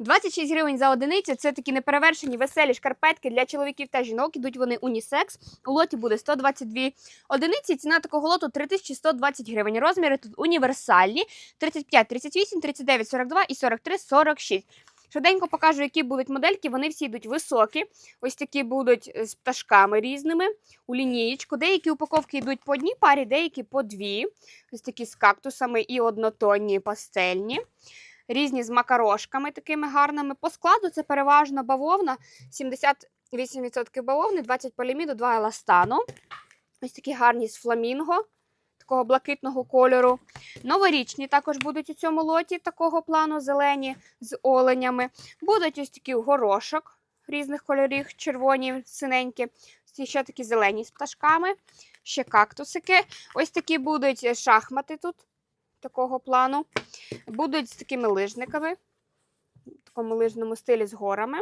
26 гривень за одиницю. Це такі неперевершені веселі шкарпетки для чоловіків та жінок. Ідуть вони унісекс. У лоті буде 122 одиниці. Ціна такого лоту 3120 гривень. Розміри тут універсальні: 35, 38, 39, 42 і 43, 46. Швиденько покажу, які будуть модельки. Вони всі йдуть високі. Ось такі будуть з пташками різними у лінієчку. Деякі упаковки йдуть по одній парі, деякі по дві. Ось такі з кактусами і однотонні пастельні. Різні з макарошками такими гарними. По складу це переважно бавовна, 78% бавовни, 20 поліміду, 2 еластану. Ось такі гарні з фламінго, такого блакитного кольору. Новорічні також будуть у цьому лоті такого плану зелені з оленями. Будуть ось такі горошок різних кольорів, червоні, синенькі. Ще такі зелені з пташками, ще кактусики. Ось такі будуть шахмати тут такого плану. Будуть з такими лижниками, в такому лижному стилі з горами.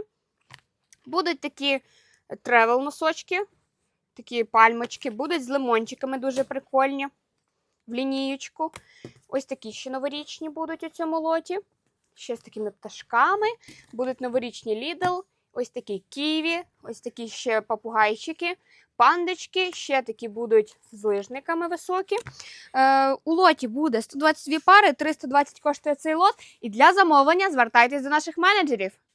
Будуть такі тревел носочки, такі пальмочки, будуть з лимончиками дуже прикольні в лінієчку. Ось такі ще новорічні будуть у цьому лоті. Ще з такими пташками. Будуть новорічні лідл, ось такі ківі, ось такі ще попугайчики, пандочки, ще такі будуть з лижниками високі. Е, у лоті буде 122 пари, 320 коштує цей лот. І для замовлення звертайтесь до наших менеджерів.